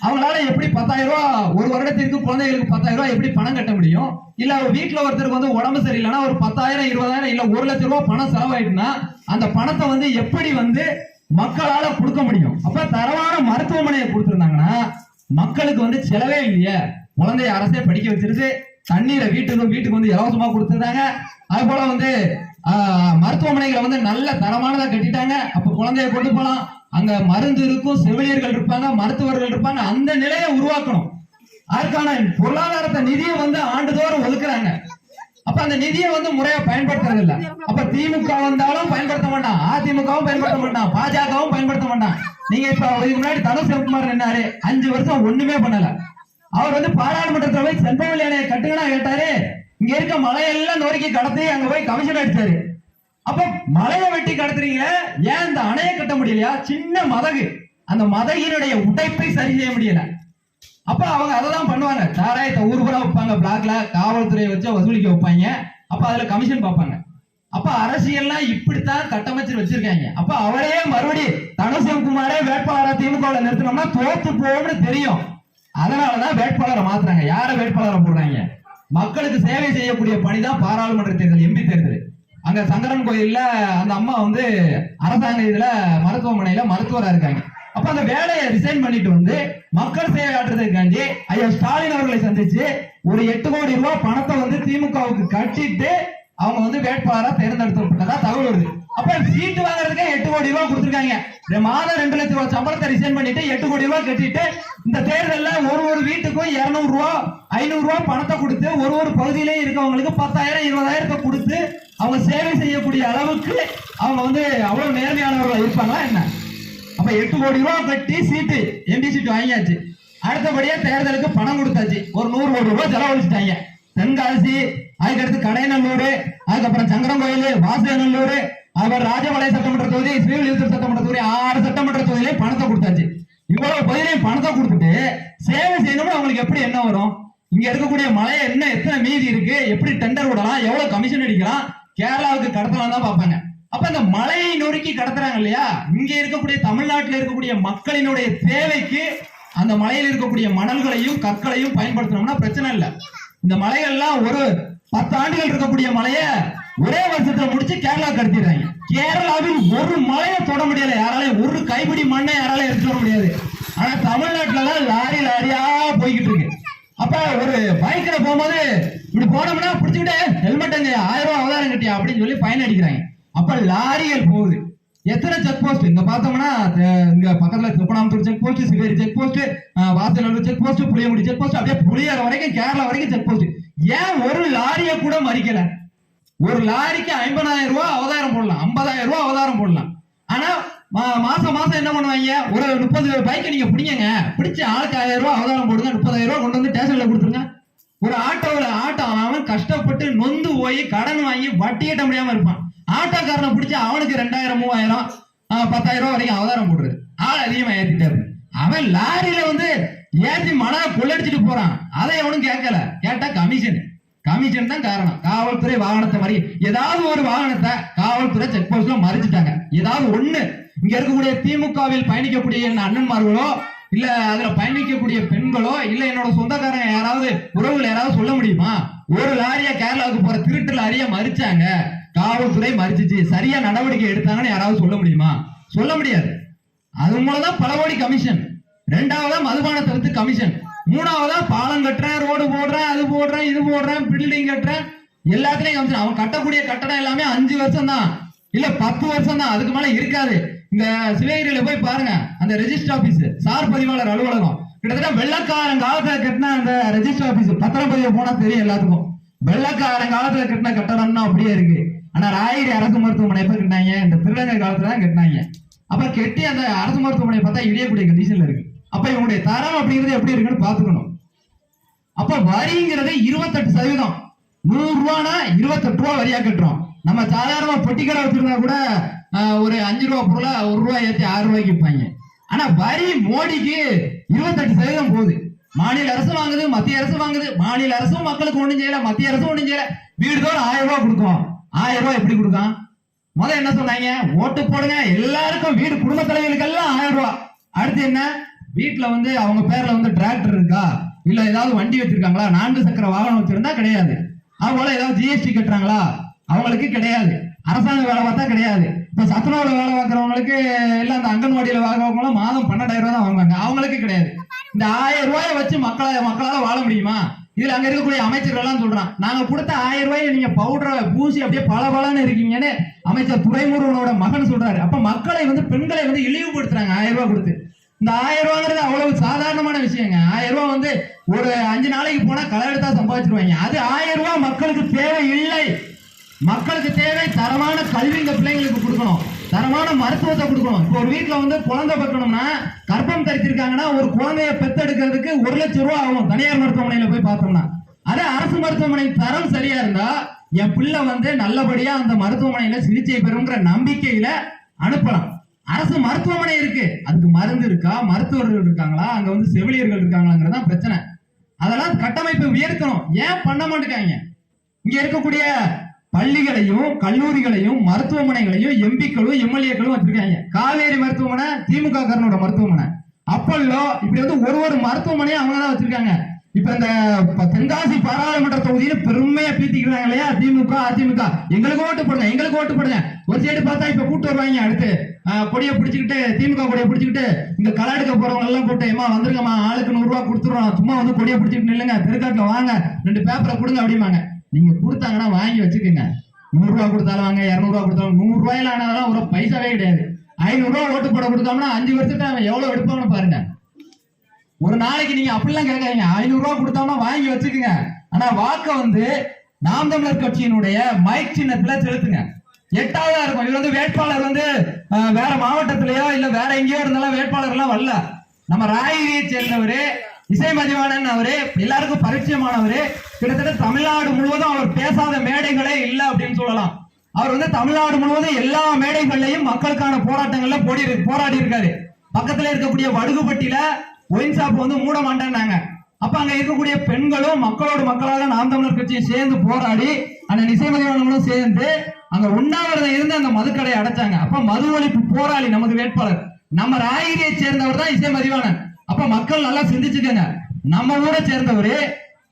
அவங்களால எப்படி பத்தாயிரம் ரூபாய் ஒரு வருடத்திற்கு குழந்தைகளுக்கு பத்தாயிரம் ரூபாய் எப்படி பணம் கட்ட முடியும்? இல்ல வீட்டுல ஒருத்தருக்கு வந்து உடம்பு சரியில்லைன்னா ஒரு பத்தாயிரம் இருபதாயிரம் இல்ல ஒரு லட்சம் ரூபாய் பணம் செலவாயிட்டுனா அந்த பணத்தை வந்து எப்படி வந்து மக்களால கொடுக்க முடியும்? அப்ப தரமான மருத்துவமனையை கொடுத்துருந்தாங்கன்னா மக்களுக்கு வந்து செலவே இல்லையே. குழந்தைய அரசே படிக்க வச்சிருச்சு. தண்ணீரை வீட்டுக்கும் வீட்டுக்கு வந்து இலவசமா கொடுத்துருந்தாங்க அது போல வந்து ஆஹ், மருத்துவமனைகளை வந்து நல்ல தரமானதா கட்டிட்டாங்க. அப்ப குழந்தைய கொண்டு போலாம். அங்க மருந்து இருக்கும் செவிலியர்கள் இருப்பாங்க மருத்துவர்கள் இருப்பாங்க. அந்த நிலையை உருவாக்கணும். அதற்கான பொருளாதாரத்தை நிதியை வந்து ஆண்டுதோறும் ஒதுக்குறாங்க. அப்ப அந்த நிதியை வந்து முறையா பயன்படுத்துறது இல்ல. அப்ப திமுக வந்தாலும் பயன்படுத்த மாட்டான். அதிமுகவும் பயன்படுத்த மாட்டான். பாஜகவும் பயன்படுத்த மாட்டான். நீங்க இப்ப இதுக்கு முன்னாடி தனுஷ் சிவகுமார் நின்னாரு. அஞ்சு வருஷம் ஒண்ணுமே பண்ணல. அவர் வந்து பாராளுமன்ற போய் செண்பகவல்லி அணையை கட்டுங்கடா கேட்டாரு. இங்க இருக்க மலையெல்லாம் நோக்கி கடத்தி அங்க போய் கமிஷன் அடிச்சாரு. அப்ப மலையை வெட்டி கடத்துறீங்க. ஏன் அந்த அணையை கட்ட முடியலையா? சின்ன மதகு. அந்த மதகினுடைய உடைப்பை சரி செய்ய முடியல. அப்ப அவங்க அதை தான் பண்ணுவாங்க. சாராயத்தை ஊர் பூரா வைப்பாங்க பிளாக்ல காவல்துறையை வச்சு வசூலிக்க வைப்பாங்க. அப்ப அதுல கமிஷன் பார்ப்பாங்க. அப்ப அரசியல்லாம் இப்படித்தான் கட்டமைச்சு வச்சிருக்காங்க. அப்ப அவரே மறுபடி தனசிவகுமாரே வேட்பாளரை திமுக நிறுத்தினோம்னா தோத்து போகும்னு தெரியும். அதனாலதான் வேட்பாளரை மாத்துறாங்க. யார வேட்பாளரை போடுறாங்க? மக்களுக்கு சேவை செய்யக்கூடிய பணிதான் பாராளுமன்ற தேர்தல் எம்பி தேர்தல். அங்க சங்கரன் கோயில்ல அந்த அம்மா வந்து அரசாங்க இதுல மருத்துவமனையில மருத்துவரா இருக்காங்க. அப்ப அந்த வேலையை ரிசைன் பண்ணிட்டு வந்து மக்கள் சேவை ஆற்றுறதுக்காண்டி ஐயா ஸ்டாலின் அவர்களை சந்திச்சு ஒரு எட்டு கோடி ரூபாய் பணத்தை வந்து திமுகவுக்கு கட்டிட்டு அவங்க வந்து வேட்பாளரா தேர்ந்தெடுக்கப்பட்டதா தகவல் வருது. அப்ப சீட்டு வாங்குறதுக்கே எட்டு கோடி ரூபாய் கொடுத்துருக்காங்க. மாதம் ரெண்டு லட்சம் ரூபாய் சம்பளத்தை ரிசைன் பண்ணிட்டு எட்டு கோடி ரூபாய் கட்டிட்டு இந்த தேர்தலில் ஒரு ஒரு வீட்டுக்கும் இருநூறு ரூபா ஐநூறு ரூபா பணத்தை கொடுத்து ஒரு ஒரு பகுதியிலே இருக்கவங்களுக்கு பத்தாயிரம் இருபதாயிரத்தை கொடுத்து அவங்க சேவை செய்யக்கூடிய அளவுக்கு அவங்க வந்து அவ்வளவு நேர்மையானவர்களா இருப்பாங்களா என்ன? அப்ப எட்டு கோடி ரூபாய் கட்டி சீட்டு எம்பி சீட்டு வாங்கியாச்சு. அடுத்தபடியா தேர்தலுக்கு பணம் கொடுத்தாச்சு. ஒரு நூறு கோடி ரூபாய் செலவழிச்சிட்டாங்க. தென்காசி அதுக்கடுத்து கடையநல்லூர் அதுக்கப்புறம் சங்கரங்கோயில் வாசநல்லூர் அதுக்கப்புறம் ராஜமலை சட்டமன்ற தொகுதி ஸ்ரீவில்லிபுத்தூர் சட்டமன்ற தொகுதி ஆறு சட்டமன்ற தொகுதியிலே பணத்தை கொடுத்தாச்சு. இவ்வளவு பகுதியிலையும் பணத்தை கொடுத்துட்டு சேவை செய்யணும்னு அவங்களுக்கு எப்படி என்ன வரும்? இங்க இருக்கக்கூடிய மலையை என்ன எத்தனை மீதி இருக்கு? எப்படி டெண்டர் விடலாம் எவ்வளவு கமிஷன் அடிக்கலாம்? கேரளாவுக்கு கடத்தலாம் தான் பார்ப்பாங்க. அப்ப இந்த மலையை நொறுக்கி கடத்துறாங்க இல்லையா? இங்க இருக்கக்கூடிய தமிழ்நாட்டில் இருக்கக்கூடிய மக்களினுடைய தேவைக்கு அந்த மலையில் இருக்கக்கூடிய மணல்களையும் கற்களையும் பயன்படுத்தணும்னா பிரச்சனை இல்லை. இந்த மலைகள்லாம் ஒரு பத்து ஆண்டுகள் இருக்கக்கூடிய மலைய ஒரே வருஷத்துல முடிச்சு கேரளா கடத்திடுறாங்க. கேரளாவில் ஒரு மலையை தொட முடியல. யாராலையும் ஒரு கைப்பிடி மண்ணை யாராலையும் எடுத்துட முடியாது. ஆனா தமிழ்நாட்டுலதான் லாரி லாரியா போய்கிட்டு இருக்கு. அப்ப ஒரு பைக்ல போகும்போது இப்படி போனோம்னா பிடிச்சுக்கிட்டு ஹெல்மெட் அங்க ஆயிரம் ரூபாய் அவதாரம் கட்டியா? அப்படின்னு சொல்லி பயன் அடிக்கிறாங்க. அப்ப லாரிகள் போகுது. எத்தனை செக் போஸ்ட் இங்க பார்த்தோம்னா இங்க பக்கத்துல Thiruppanamathur check post Siveri check post வாசல் check post Puliyangudi check post அப்படியே புளியார வரைக்கும் கேரளா வரைக்கும் செக் போஸ்ட் ஏன் ஒரு லாரிய கூட மறிக்கல? ஒரு லாரிக்கு ஐம்பதாயிரம் ரூபாய் அவதாரம் போடலாம். ஐம்பதாயிரம் ரூபாய் அவதாரம் போடலாம். ஆனா மா- மாசம் மாசம் என்ன பண்ணுவாங்க? ஒரு முப்பது பைக்கை நீங்க பிடிங்க பிடிச்சி ஆளுக்கு ஆயிரம் ரூபாய் அவதாரம் போடுங்க. முப்பதாயிரம் ரூபாய் கொண்டு வந்து ஸ்டேஷன்ல கொடுத்துருங்க. ஒரு ஆட்டோவில் ஆட்டோ அவன் கஷ்டப்பட்டு நொந்து போய் கடன் வாங்கி வட்டி கட்ட முடியாம இருப்பான். ஆட்டோக்காரனை பிடிச்சி அவனுக்கு ரெண்டாயிரம் மூவாயிரம் பத்தாயிரம் ரூபாய் வரைக்கும் அவதாரம் போடுறது ஆள் அதிகமா ஏத்திட்டே அவன் லாரியில வந்து ஏத்தி மணலை கொள்ளடிச்சிட்டு போறான். அதை எவனும் கேட்கல. கேட்டா கமிஷன் கமிஷன் தான் காரணம். காவல்துறை வாகனத்தை மாதிரி ஏதாவது ஒரு வாகனத்தை காவல்துறை செக் போஸ்ட்ல மறிச்சிட்டாங்க. ஏதாவது ஒண்ணு. இங்க இருக்கக்கூடிய திமுகவில் பயணிக்கக்கூடிய என் அண்ணன்மார்களோ இல்ல அதுல பயணிக்கக்கூடிய பெண்களோ இல்ல என்னோட சொந்தக்காரங்க யாராவது உறவுகள் யாராவது சொல்ல முடியுமா? ஒரு லாரியா கேரளாவுக்கு போற திருட்டு லாரியா மறிச்சாங்க. காவல்துறை மறிச்சிச்சு. சரியா நடவடிக்கை எடுத்தாங்கன்னு யாராவது சொல்ல முடியுமா? சொல்ல முடியாது. அது மூலம் தான் பல கோடி கமிஷன் ரெண்டாவதா மதுபான தடுத்து கமிஷன் மூணாவதா பாலம் கட்டுறேன் ரோடு போடுறேன் அது போடுறேன் இது போடுறேன் பில்டிங் கட்டுறேன். எல்லாத்துலயும் கமிஷன் அவன் கட்டக்கூடிய கட்டடம் எல்லாமே அஞ்சு வருஷம் தான் இல்ல பத்து வருஷம் தான் அதுக்கு மேல இருக்காது. இந்த சிவகிரியில போய் பாருங்க. அந்த ரெஜிஸ்டர் ஆபீஸ் சார் பதிவாளர் அலுவலகம். கிட்டத்தட்ட வெள்ளக்காரன் காலத்துல கட்டின அந்த ரெஜிஸ்டர் ஆபீஸ் பத்திரம் பதிவு போனா தெரியும் எல்லாத்துக்கும். வெள்ளக்காரன் காலத்துல கட்டின கட்டடம்னா அப்படியே இருக்கு. ஆனா ராயகிரி அரசு மருத்துவமனை எப்ப கட்டினாங்க? இந்த திருநங்கை காலத்துல தான் கட்டினாங்க. அப்ப கெட்டி அந்த அரசு மருத்துவமனை பார்த்தா இடியக்கூடிய கண்டிஷன்ல இருக்கு. அப்ப இவங்களுடைய தரம் அப்படிங்கிறது எப்படி இருக்குன்னு பாத்துக்கணும் அப்ப வரிங்கிறது இருபத்தெட்டு சதவீதம். நூறு ரூபானா இருபத்தெட்டு ரூபா வரியா கட்டுறோம். நம்ம சாதாரணமா பொட்டி கடை வச்சிருந்தா கூட ஒரு அஞ்சு ரூபா பொருளை ஒரு ரூபா ஏற்றி ஆறு ரூபாய்க்கு விற்பாங்க ஆனா வரி மோடிக்கு இருபத்தெட்டு சதவீதம் போகுது. மாநில அரசு வாங்குது மத்திய அரசு வாங்குது. மாநில அரசும் மக்களுக்கு ஒண்ணும் செய்யல மத்திய அரசும் ஒண்ணும் செய்யல. வீடு தோறும் ஆயிரம் ரூபாய் கொடுக்கும். ஆயிரம் ரூபாய் எப்படி கொடுக்கான்? முதல்ல என்ன சொன்னாங்க? ஓட்டு போடுங்க. எல்லாருக்கும் வீடு குடும்ப தலைவர்களுக்கெல்லாம் ஆயிரம் ரூபாய். அடுத்து என்ன? வீட்டுல வந்து அவங்க பேர்ல வந்து டிராக்டர் இருக்கா? இல்ல ஏதாவது வண்டி வச்சிருக்காங்களா? நான்கு சக்கர வாகனம் வச்சிருந்தா கிடையாது. அவங்கள ஏதாவது ஜிஎஸ்டி கட்டுறாங்களா? அவங்களுக்கு கிடையாது. அரசாங்க வேலை பார்த்தா கிடையாது. இப்ப சத்துணவுல வேலை பார்க்கறவங்களுக்கு இல்ல அந்த அங்கன்வாடியில வாங்குறவங்களும் மாதம் பன்னெண்டாயிரம் ரூபாய் தான் வாங்குவாங்க. அவங்களுக்கு கிடையாது. இந்த ஆயிரம் ரூபாயை வச்சு மக்களை மக்களால வாழ முடியுமா? இதுல அங்க இருக்கக்கூடிய அமைச்சர்கள் எல்லாம் சொல்றான் நாங்க கொடுத்த ஆயிரம் ரூபாய் நீங்க பவுடரை பூசி அப்படியே பளபளன்னு இருக்கீங்கன்னு அமைச்சர் துறைமுருகனோட மகன் சொல்றாரு. அப்ப மக்களை வந்து பெண்களை வந்து இழிவுபடுத்துறாங்க ஆயிரம் ரூபாய் கொடுத்து. இந்த ஆயிரம் ரூபாங்கிறது அவ்வளவு சாதாரணமான விஷயங்க. ஆயிரம் ரூபாய் வந்து ஒரு அஞ்சு நாளைக்கு போனா களை எடுத்தா சம்பாதிச்சிருவாங்க. அது ஆயிரம் ரூபாய் மக்களுக்கு தேவை இல்லை மக்களுக்கு தேவை தரமான கல்வி இந்த பிள்ளைங்களுக்கு கொடுக்கணும். தரமான மருத்துவத்தை கொடுக்கணும். இப்போ ஒரு வீட்டில் வந்து குழந்தை பெக்கணும்னா கர்ப்பம் தரித்திருக்காங்கன்னா ஒரு குழந்தைய பெத்தெடுக்கிறதுக்கு ஒரு லட்சம் ரூபா ஆகும் தனியார் மருத்துவமனையில் போய் பார்த்தோம்னா. அதே அரசு மருத்துவமனை தரம் சரியா இருந்தா என் பிள்ளை வந்து நல்லபடியா அந்த மருத்துவமனையில சிகிச்சை பெறுங்கிற நம்பிக்கையில அனுப்பலாம். அரசு மருத்துவமனை இருக்கு. அதுக்கு மருந்து இருக்கா? மருத்துவர்கள் இருக்காங்களா? அங்க வந்து செவிலியர்கள் இருக்காங்களாங்கிறது பிரச்சனை. அதெல்லாம் கட்டமைப்பை உயர்த்தணும். ஏன் பண்ண மாட்டேங்காங்க? இங்க இருக்கக்கூடிய பள்ளிகளையும் கல்லூரிகளையும் மருத்துவமனைகளையும் எம்பிக்களும் எம்எல்ஏக்களும் வச்சிருக்காங்க. காவேரி மருத்துவமனை திமுக காரனோட மருத்துவமனை. அப்பல்லோ இப்படி வந்து ஒரு ஒரு மருத்துவமனையும் அவங்க தான் வச்சிருக்காங்க. இப்ப இந்த தென்காசி பாராளுமன்ற தொகுதியில பெருமையா பீத்திக்கிறாங்க இல்லையா? திமுக அதிமுக. எங்களுக்கு ஓட்டு போடுங்க எங்களுக்கு ஓட்டு போடுங்க. ஒரு சைடு பார்த்தா இப்ப கூட்டு வருவாங்க அடுத்து. கொடியை பிடிச்சிக்கிட்டு திமுக கொடியை பிடிச்சிக்கிட்டு இந்த களை எடுக்க போறவங்க எல்லாம் கூப்பிட்டு ஏமா வந்துருங்கம்மா ஆளுக்கு நூறு ரூபாய் கொடுத்துருவோம் சும்மா வந்து கொடியை பிடிச்சிக்கிட்டு நில்லுங்க தெருக்காட்டுல வாங்க ரெண்டு பேப்பரை கொடுங்க அப்படிம்பாங்க. நீங்க கொடுத்தாங்கன்னா வாங்கி வச்சுக்கோங்க. நூறு ரூபா கொடுத்தாலும் வாங்க இரநூறுவா கொடுத்தாலும் நூறு ரூபாயில ஆனதெல்லாம் ஒரு பைசாவே கிடையாது. ஐநூறுரூவா ஓட்டு போட கொடுத்தோம்னா அஞ்சு வருஷத்துல அவன் எவ்வளவு எடுப்பான்னு பாருங்க. ஒரு நாளைக்கு நீங்க அப்படிலாம் கேட்காதீங்க. ஐநூறுரூவா கொடுத்தோம்னா வாங்கி வச்சுக்கோங்க. ஆனா வாக்க வந்து நாம் தமிழர் கட்சியினுடைய மைக் சின்னத்துல செலுத்துங்க. எட்டாவதா இருக்கும். இது வந்து வேட்பாளர் வந்து வேற மாவட்டத்திலயோ இல்ல வேற எங்கேயோ இருந்தாலும் வேட்பாளர் எல்லாம் வரல. நம்ம ராயகிரியை சேர்ந்தவரு இசை மதிவாணன் அவரு எல்லாருக்கும் பரிச்சயமானவரு. கிட்டத்தட்ட தமிழ்நாடு முழுவதும் அவர் பேசாத மேடைகளே இல்ல அப்படின்னு சொல்லலாம். அவர் வந்து தமிழ்நாடு முழுவதும் எல்லா மேடைகள்லையும் மக்களுக்கான போராட்டங்கள்ல போடி போராடி இருக்காரு பக்கத்துல இருக்கக்கூடிய வடுகுபட்டியில ஒயின் ஷாப் வந்து மூட மாட்டேன்னாங்க. அப்ப அங்க இருக்கக்கூடிய பெண்களும் மக்களோட மக்களாக நாம் தமிழர் கட்சியை சேர்ந்து போராடி அந்த நிசைமதிவாளங்களும் சேர்ந்து அங்க உண்ணாவிரதம் இருந்து அந்த மதுக்கடையை அடைச்சாங்க. அப்ப மது ஒழிப்பு போராளி நமது வேட்பாளர். நம்ம ராயகிரியை சேர்ந்தவர் தான் இசை மதிவாணன் அப்ப மக்கள் நல்லா சிந்திச்சுக்கங்க. நம்ம ஊரை சேர்ந்தவரு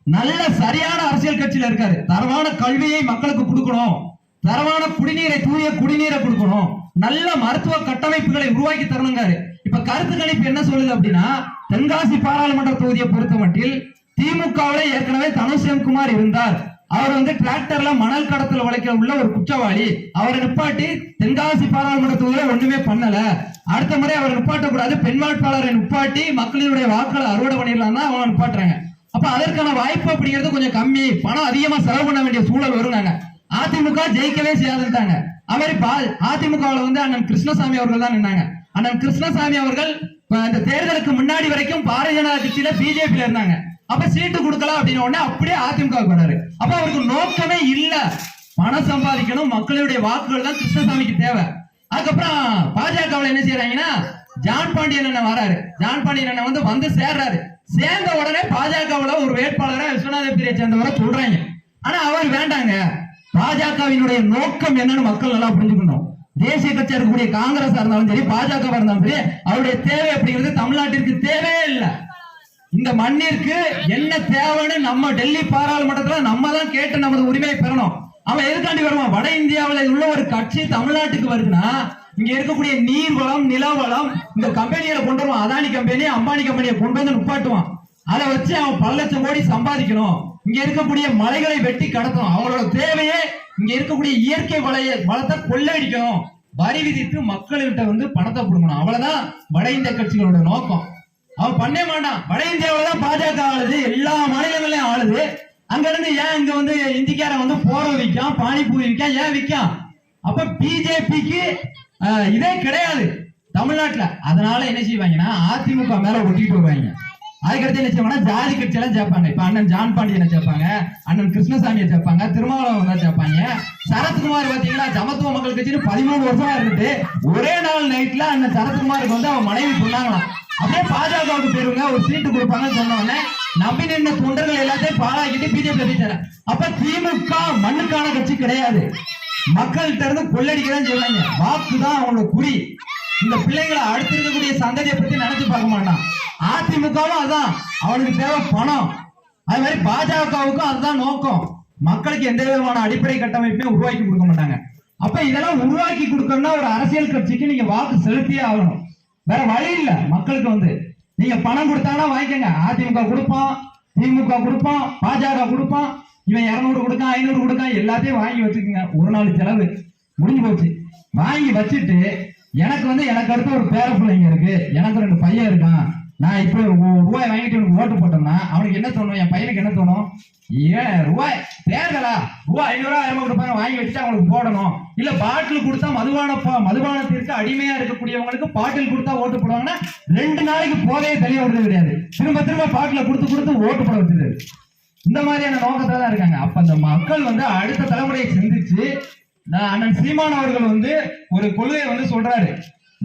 நல்ல சரியான அரசியல் கட்சியில இருக்காரு. தரமான கல்வியை மக்களுக்கு கொடுக்கணும். தரமான குடிநீரை தூய குடிநீரை கொடுக்கணும். நல்ல மருத்துவ கட்டமைப்புகளை உருவாக்கி தரணுங்காரு. இப்ப கருத்து கணிப்பு என்ன சொல்லுது அப்படின்னா தென்காசி பாராளுமன்ற தொகுதியை பொறுத்த மட்டில் திமுகவில ஏற்கனவே தனுஷ் குமார் இருந்தார். அவர் வந்து டிராக்டர்ல மணல் கடத்துல வளைக்க உள்ள ஒரு குற்றவாளி. அவரை நிப்பாட்டி தென்காசி பாராளுமன்ற தொகுதியில ஒண்ணுமே பண்ணல. அடுத்த முறை அவரை நிப்பாட்ட கூடாது பெண் வேட்பாளரை நிப்பாட்டி மக்களினுடைய வாக்களை அறுவடை பண்ணிடலாம் தான் அவங்க நிப்பாட்டுறாங்க. அப்ப அதற்கான வாய்ப்பு அப்படிங்கிறது கொஞ்சம் கம்மி. பணம் அதிகமா செலவு பண்ண வேண்டிய சூழல் வருங்க அதிமுக ஜெயிக்கவே செய்யாதுட்டாங்க அவரி பால் வந்து அண்ணன் கிருஷ்ணசாமி அவர்கள் தான் நின்னாங்க. அண்ணன் கிருஷ்ணசாமி அவர்கள் இந்த தேர்தலுக்கு முன்னாடி வரைக்கும் பாரதிய ஜனதா கட்சியில பிஜேபியில இருந்தாங்க. அப்ப சீட்டு கொடுக்கலாம் அப்படின்னு உடனே அப்படியே அதிமுக போனாரு அப்ப அவருக்கு நோக்கமே இல்ல. பணம் சம்பாதிக்கணும். மக்களுடைய வாக்குகள் தான் கிருஷ்ணசாமிக்கு தேவை. அதுக்கப்புறம் பாஜகவுல என்ன செய்யறாங்கன்னா ஜான் பாண்டியன் அண்ணன் வராரு. ஜான் பாண்டியன் அண்ணன் வந்து வந்து சேர்றாரு. சேர்ந்த உடனே பாஜகவுல ஒரு வேட்பாளரை விஸ்வநாத பிரியை சேர்ந்தவரை சொல்றாங்க. ஆனா அவர் வேண்டாங்க. பாஜகவினுடைய நோக்கம் என்னன்னு மக்கள் நல்லா புரிஞ்சுக்கணும். தேசிய கட்சியா இருக்கக்கூடிய காங்கிரஸ் இருந்தாலும் சரி பாஜக இருந்தாலும் சரி அவருடைய தேவை அப்படிங்கிறது தமிழ்நாட்டிற்கு தேவையே இல்லை. இந்த மண்ணிற்கு என்ன தேவைன்னு நம்ம டெல்லி பாராளுமன்றத்துல நம்ம தான் கேட்டு நமது உரிமையை பெறணும். அவன் எதுக்காண்டி வருவான்? வட இந்தியாவில உள்ள ஒரு கட்சி தமிழ்நாட்டுக்கு வருதுன்னா இங்க இருக்கக்கூடிய நீர் வளம் நில வளம் இந்த கம்பெனிகளை கொண்டு வருவான். அதானி கம்பெனி அம்பானி கம்பெனியை கொண்டு வந்து நிப்பாட்டுவான். அதை வச்சு அவன் பல லட்சம் கோடி சம்பாதிக்கணும். இங்க இருக்கக்கூடிய மலைகளை வெட்டி கடத்தணும். அவங்களோட தேவையே இங்க இருக்கக்கூடிய இயற்கை வளைய வளத்தை கொள்ளையடிக்கணும். வரி விதித்து மக்கள்கிட்ட வந்து பணத்தை கொடுக்கணும். அவ்வளவுதான் வட இந்திய கட்சிகளோட நோக்கம். அவன் பண்ணே மாட்டான். வட இந்தியாவில தான் பாஜக ஆளுது. எல்லா மாநிலங்களையும் ஆளுது. அங்க இருந்து ஏன் இங்க வந்து இந்திக்காரன் வந்து போற விற்கான் பானிபூரி விற்கான் ஏன் விற்கான்? அப்ப பிஜேபிக்கு இதே கிடையாது தமிழ்நாட்டுல. அதனால என்ன செய்வாங்கன்னா அதிமுக மேல ஒட்டிட்டு வருவாங்க அதுக்கடுத்து என்ன செய்வாங்கன்னா ஜாதி கட்சி எல்லாம் சேர்ப்பாங்க இப்ப அண்ணன் ஜான் பாண்டியனை சேர்ப்பாங்க அண்ணன் கிருஷ்ணசாமியை சேர்ப்பாங்க திருமாவளவன் தான் சேர்ப்பாங்க சரத்குமார் பாத்தீங்கன்னா சமத்துவ மக்கள் கட்சின்னு பதிமூணு வருஷமா இருந்துட்டு ஒரே நாள் நைட்ல அண்ணன் சரத்குமாருக்கு வந்து அவன் மனைவி சொன்னாங்களாம் அப்படியே பாஜகவுக்கு போயிருங்க ஒரு சீட்டு கொடுப்பாங்கன்னு சொன்ன நம்பி நின்ற தொண்டர்கள் எல்லாத்தையும் பாழாக்கிட்டு பிஜேபி கட்டிச்சாரு அப்ப திமுக மண்ணுக்கான கட்சி கிடையாது. மக்கள்கிட்ட இருந்து கொள்ளடிக்க தான் செய்வாங்க. வாக்கு தான் அவங்களோட குறி. இந்த பிள்ளைங்களை அடுத்து இருக்கக்கூடிய சந்ததியை பத்தி நினைச்சு பார்க்க மாட்டான். அதிமுகவும் அதான். அவனுக்கு தேவை பணம். அது மாதிரி பாஜகவுக்கும் அதுதான் நோக்கம். மக்களுக்கு எந்த விதமான அடிப்படை கட்டமைப்பையும் உருவாக்கி கொடுக்க மாட்டாங்க. அப்ப இதெல்லாம் உருவாக்கி கொடுக்கணும்னா ஒரு அரசியல் கட்சிக்கு நீங்க வாக்கு செலுத்தியே ஆகணும். வேற வழி இல்ல. மக்களுக்கு வந்து நீங்க பணம் கொடுத்தாலும் வாங்கிக்கோங்க. அதிமுக கொடுப்பான் திமுக கொடுப்பான் பாஜக கொடுப்பான். இவன் இரநூறு கொடுக்கான் ஐநூறு கொடுக்கான் எல்லாத்தையும் வாங்கி வச்சுக்கோங்க. ஒரு நாள் செலவு முடிஞ்சு போச்சு. வாங்கி வச்சுட்டு எனக்கு வந்து எனக்கு அடுத்த ஒரு பேர பிள்ளைங்க இருக்கு. எனக்கு ரெண்டு பையன் இருக்கான். நான் இப்போ ரூபாய் வாங்கிட்டு உனக்கு ஓட்டு போட்டோம்னா அவனுக்கு என்ன தோணும்? என் பையனுக்கு என்ன தோணும்? ஏன் ரூபாய். தேர்தலா? ரூபாய் ஐநூறு ஐம்பது ரூபாய் வாங்கி வச்சுட்டு அவங்களுக்கு போடணும். இல்ல பாட்டில் கொடுத்தா மதுபான மதுபானத்திற்கு அடிமையா இருக்கக்கூடியவங்களுக்கு பாட்டில் கொடுத்தா ஓட்டு போடுவாங்கன்னா ரெண்டு நாளைக்கு போதையை தெளிய விடுறது கிடையாது. திரும்ப திரும்ப பாட்டில் கொடுத்து கொடுத்து ஓட்டு போட வச்சுது. இந்த மாதிரியான நோக்கத்துல தான் இருக்காங்க. அப்ப அந்த மக்கள் வந்து அடுத்த தலைமுறையை சிந்திச்சு நான் அண்ணன் சீமான் அவர்கள் வந்து ஒரு கொள்கையை வந்து சொல்றாரு.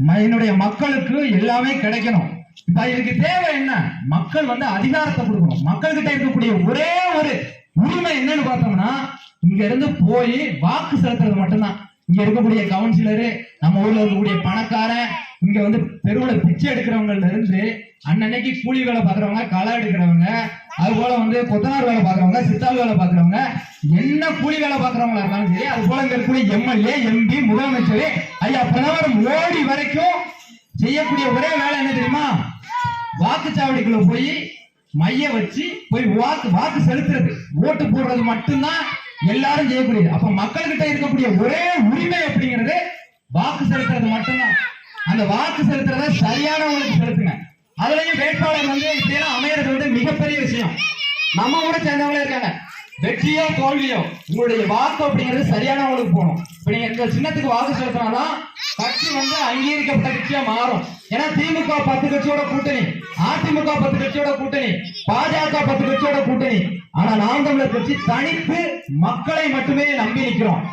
ம- என்னுடைய மக்களுக்கு எல்லாமே கிடைக்கணும். இப்ப இதுக்கு தேவை என்ன? மக்கள் வந்து அதிகாரத்தை கொடுக்கணும். மக்கள்கிட்ட இருக்கக்கூடிய ஒரே ஒரு உரிமை என்னன்னு பார்த்தோம்னா இங்க இருந்து போய் வாக்கு செலுத்துறது மட்டும்தான். இங்க இருக்கக்கூடிய கவுன்சிலரு நம்ம ஊர்ல இருக்கக்கூடிய பணக்காரன் இங்க வந்து தெருவுல பிச்சை எடுக்கிறவங்கல இருந்து அன்னன்னைக்கு கூலி வேலை பாக்குறவங்க களை எடுக்கிறவங்க அது போல வந்து கொத்தனார் வேலை பாக்குறவங்க சித்தாள் வேலை பாக்குறவங்க என்ன கூலி வேலை பாக்குறவங்களா இருந்தாலும் சரி அது போல இங்க இருக்கக்கூடிய எம்எல்ஏ எம்பி முதலமைச்சர் ஐயா பிரதமர் மோடி வரைக்கும் செய்யக்கூடிய ஒரே வேலை என்ன தெரியுமா? வாக்குச்சாவடிக்குள்ள போய் மைய வச்சு போய் வாக்கு வாக்கு செலுத்துறது. ஓட்டு போடுறது மட்டும்தான் எல்லாரும் செய்யக்கூடியது. அப்ப மக்கள்கிட்ட இருக்கக்கூடிய ஒரே உரிமை அப்படிங்கிறது வாக்கு செலுத்துறது மட்டும்தான். அந்த வாக்கு செலுத்துறத சரியானவங்களுக்கு செலுத்துங்க. அதுலயும் வேட்பாளர் வந்து இப்படியெல்லாம் அமையறது வந்து மிகப்பெரிய விஷயம். நம்ம கூட சேர்ந்தவங்களே இருக்காங்க. வெற்றியோ தோல்வியோ? உங்களுடைய வாக்கு அப்படிங்கிறது சரியானவங்களுக்கு போகணும். இப்ப நீங்க இந்த சின்னத்துக்கு வாக்கு செலுத்தினாதான் கட்சி வந்து அங்கீகரிக்கப்பட்ட கட்சியா மாறும். ஏன்னா திமுக பத்து கட்சியோட கூட்டணி அதிமுக பத்து கட்சியோட கூட்டணி பாஜக பத்து கட்சியோட கூட்டணி. ஆனா நாம் தமிழர் கட்சி தனித்து மக்களை மட்டுமே நம்பி நிற்கிறோம்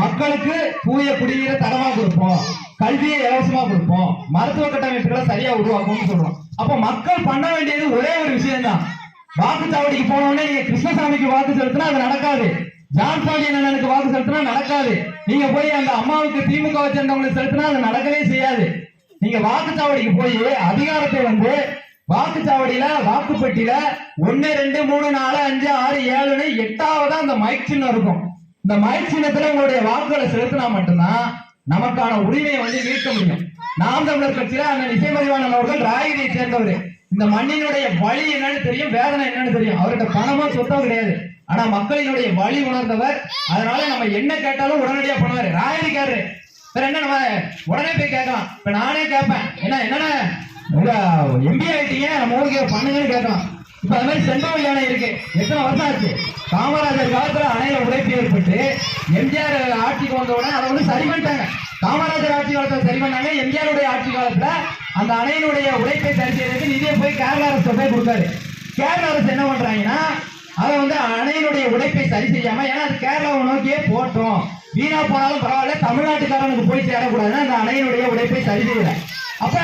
மக்களுக்கு தூய குடிநீரை தரமா கொடுப்போம். கல்வியை இலவசமா கொடுப்போம். மருத்துவ கட்டமைப்புகளை சரியா உருவாக்கும்னு சொல்றோம். அப்ப மக்கள் பண்ண வேண்டியது ஒரே ஒரு விஷயம் தான் வாக்குச்சாவடிக்கு போன உடனே நீங்க கிருஷ்ணசாமிக்கு வாக்கு செலுத்தினா அது நடக்காது. ஜான் அண்ணனுக்கு வாக்கு செலுத்தினா நடக்காது. நீங்க போய் அந்த அம்மாவுக்கு திமுக சேர்ந்தவங்களுக்கு செலுத்தினா அது நடக்கவே செய்யாது. நீங்க வாக்குச்சாவடிக்கு போய் அதிகாரத்தை வந்து வாக்குச்சாவடியில வாக்குப்பெட்டியில ஒன்னு ரெண்டு மூணு நாலு அஞ்சு ஆறு ஏழுன்னு எட்டாவதா அந்த மைக் சின்னம் இருக்கும். இந்த மைக் சின்னத்துல உங்களுடைய வாக்குகளை செலுத்தினா மட்டும்தான் நமக்கான உரிமையை வந்து மீட்க முடியும். நாம் தமிழர் கட்சியில அந்த இசைமதிவாணன் அவர்கள் ராயகிரியை சேர்ந்தவர். இந்த மண்ணினுடைய வழி என்னன்னு தெரியும் வேதனை என்னன்னு தெரியும். அவர்கிட்ட பணமா சொத்தோ கிடையாது. ஆனா மக்களினுடைய வழி உணர்ந்தவர் அதனால நம்ம என்ன கேட்டாலும் உடனடியா பண்ணுவாரு. ராயகிரிக்காரரு வேற என்ன நம்ம உடனே போய் கேட்கலாம். இப்ப நானே கேட்பேன். என்ன என்னென்ன எம்பி ஆயிட்டீங்க நம்ம ஊருக்கு பண்ணுங்கன்னு கேட்கலாம். இப்ப அது மாதிரி செண்பக யானை இருக்கு. எத்தனை வருஷம் ஆச்சு? காமராஜர் காலத்துல அணையில உடைப்பு ஏற்பட்டு எம்ஜிஆர் ஆட்சிக்கு வந்த உடனே அதை வந்து சரி பண்ணிட்டாங்க. காமராஜர் ஆட்சி காலத்துல சரி பண்ணாங்க. எம்ஜிஆருடைய ஆட்சி காலத்துல அந்த அணையினுடைய உழைப்பை சரி செய்யறதுக்கு நிதியை போய் கேரள அரசு போய் கொடுத்தாரு. கேரள அரசு என்ன பண்றாங்கன்னா அதை வந்து அணையினுடைய உழைப்பை சரி செய்யாம ஏன்னா அது கேரளாவை நோக்கியே போட்டோம். வீணா போனாலும் பரவாயில்ல தமிழ்நாட்டுக்காரனுக்கு போய் சேரக்கூடாதுன்னா அந்த அணையினுடைய உழைப்பை சரி செய்யல. அப்ப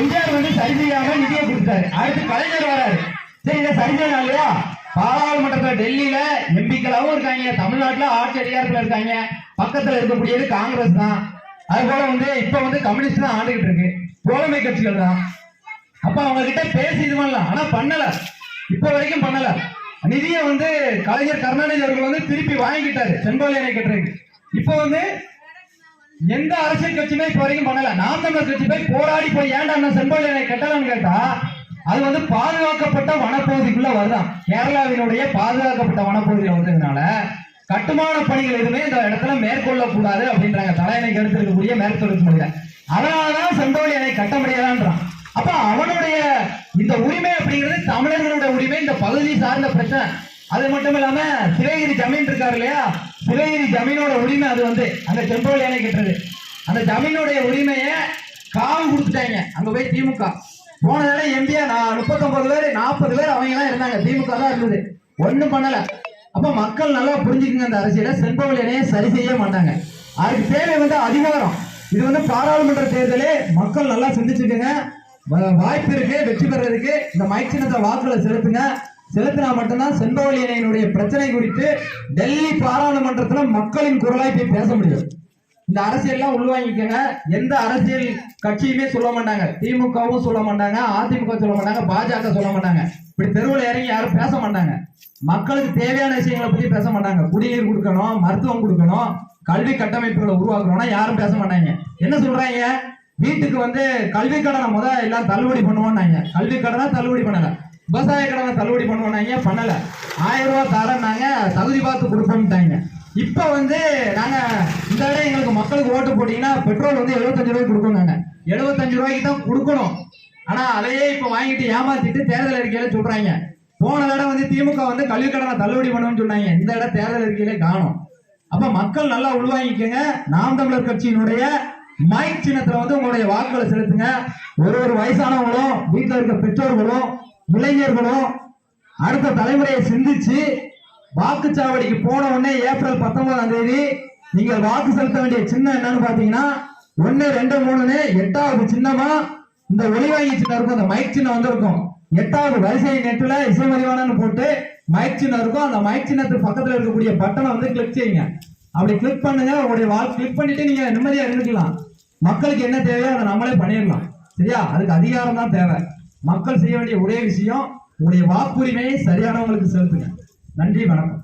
எம்ஜிஆர் வந்து சரி செய்யாம நிதியை கொடுத்தாரு. அடுத்து கலைஞர் வராரு. சரி இதை சரி செய்யலாம் இல்லையா பாராளுமன்றத்துல டெல்லியில எம்பிக்களாவும் இருக்காங்க தமிழ்நாட்டுல ஆட்சி அதிகாரத்துல இருக்காங்க. பக்கத்துல இருக்கக்கூடியது காங்கிரஸ் தான். அது போல வந்து இப்ப வந்து கம்யூனிஸ்ட் தான் ஆண்டுகிட்டு இருக்கு. தோழமை கட்சிகள் தான். அப்ப அவங்க கிட்ட பேசி இது பண்ணலாம் ஆனா பண்ணல. இப்ப வரைக்கும் பண்ணல. நிதியை வந்து கலைஞர் கருணாநிதி அவர்கள் வந்து திருப்பி வாங்கிக்கிட்டாரு செங்கோல் கட்டுறதுக்கு. இப்ப வந்து எந்த அரசியல் கட்சியுமே இப்ப வரைக்கும் பண்ணல. நாம் தமிழர் கட்சி போய் போராடி போய் ஏன்டா அந்த செங்கோல் அணை கட்டலன்னு கேட்டா அது வந்து பாதுகாக்கப்பட்ட வனப்பகுதிக்குள்ள வருதான் கேரளாவினுடைய பாதுகாக்கப்பட்ட வனப்பகுதியில் வந்ததுனால கட்டுமான பணிகள் எதுவுமே இந்த இடத்துல மேற்கொள்ளக்கூடாது அப்படின்றாங்க. தலையணைக்கு எடுத்திருக்கக்கூடிய மேற்கொள்ள முடியல. அதனாலதான் செந்தோழி அணை கட்ட முடியாதான்றான் அப்ப அவனுடைய இந்த உரிமை அப்படிங்கிறது தமிழர்களுடைய உரிமை இந்த பகுதி சார்ந்த பிரச்சனை. அது மட்டும் இல்லாம சிவகிரி ஜமீன் இருக்காரு இல்லையா? சிவகிரி ஜமீனோட உரிமை அது வந்து. அந்த செம்போல் அணை கட்டுறது அந்த ஜமீனுடைய உரிமையை காவு கொடுத்துட்டாங்க. அங்க போய் திமுக. போன தடவை எம்பியா நான் முப்பத்தொன்பது பேர் நாற்பது பேர் அவங்க எல்லாம் இருந்தாங்க. திமுக தான் இருந்தது. ஒண்ணும் பண்ணல. அப்ப மக்கள் நல்லா புரிஞ்சுக்குங்க அந்த அரசியலை. செம்பவல் இணையை சரி செய்ய மாட்டாங்க. அதுக்கு தேவை வந்து அதிகாரம். இது வந்து பாராளுமன்ற தேர்தலே மக்கள் நல்லா சிந்திச்சுக்கோங்க வ- வாய்ப்பு இருக்கு வெற்றி பெறதுக்கு. இந்த மைக் சின்னத்தை வாக்குகளை செலுத்துங்க. செலுத்தினா மட்டும்தான் செம்பவழி இணையினுடைய பிரச்சனை குறித்து டெல்லி பாராளுமன்றத்துல மக்களின் குரலாய் போய் பேச முடியும். இந்த அரசியல்லாம் உள்வாங்கிக்கங்க. எந்த அரசியல் கட்சியுமே சொல்ல மாட்டாங்க. திமுகவும் சொல்ல மாட்டாங்க அதிமுக சொல்ல மாட்டாங்க பாஜக சொல்ல மாட்டாங்க. இப்படி தெருவில் இறங்கி யாரும் பேச மாட்டாங்க. மக்களுக்கு தேவையான விஷயங்களை பத்தி பேச மாட்டாங்க. குடிநீர் கொடுக்கணும் மருத்துவம் கொடுக்கணும் கல்வி கட்டமைப்புகளை உருவாக்கணும்னா யாரும் பேச மாட்டாங்க. என்ன சொல்றாங்க? வீட்டுக்கு வந்து கல்வி கடனை முத எல்லாம் தள்ளுபடி பண்ணுவோம்னாங்க. கல்வி கடனை தள்ளுபடி பண்ணல. விவசாய கடனை தள்ளுபடி பண்ணுவோம்னாங்க பண்ணல. ஆயிரம் ரூபாய் தரேன்னாங்க தகுதி பார்த்து கொடுப்போம்ட்டாங்க. இப்போ வந்து நாங்க இந்த இடம் எங்களுக்கு மக்களுக்கு ஓட்டு போட்டீங்கன்னா பெட்ரோல் வந்து எழுபத்தஞ்சு ரூபாய்க்கு கொடுக்கணுங்க. எழுபத்தஞ்சு ரூபாய்க்கு தான் கொடுக்கணும். ஆனா அதையே இப்ப வாங்கிட்டு ஏமாத்திட்டு தேர்தல் அறிக்கையில சொல்றாங்க. போன தடவை வந்து திமுக வந்து கல்வி கடனை தள்ளுபடி பண்ணுன்னு சொன்னாங்க. இந்த இடம் தேர்தல் அறிக்கையில காணும். அப்ப மக்கள் நல்லா உள்வாங்கிக்கங்க. நாம் தமிழர் கட்சியினுடைய மைக் சின்னத்துல வந்து உங்களுடைய வாக்குகளை செலுத்துங்க. ஒரு ஒரு வயசானவங்களும் வீட்டில் இருக்க பெற்றோர்களும் இளைஞர்களும் அடுத்த தலைமுறையை சிந்திச்சு வாக்குச்சாவடிக்கு போன உடனே ஏப்ரல் பத்தொன்பதாம் தேதி நீங்கள் வாக்கு செலுத்த வேண்டிய சின்னம் என்னன்னு பாத்தீங்கன்னா ஒன்னு ரெண்டு மூணுன்னு எட்டாவது சின்னமா இந்த ஒளிவாங்கி சின்னம் இருக்கும் அந்த மைக் சின்னம் வந்து இருக்கும் எட்டாவது வரிசை நெட்டுல இசைமறிவானு போட்டு மைக் சின்னம் இருக்கும். அந்த மைக் சின்னத்துக்கு பக்கத்துல இருக்கக்கூடிய பட்டனை வந்து கிளிக் செய்யுங்க. அப்படி கிளிக் பண்ணுங்க. உங்களுடைய வால் கிளிக் பண்ணிட்டு நீங்க நிம்மதியா இருந்துக்கலாம். மக்களுக்கு என்ன தேவையோ அதை நம்மளே பண்ணிடலாம். சரியா? அதுக்கு அதிகாரம் தான் தேவை. மக்கள் செய்ய வேண்டிய ஒரே விஷயம் உங்களுடைய வாக்குரிமையை சரியானவங்களுக்கு செலுத்துங்க. நன்றி வணக்கம்.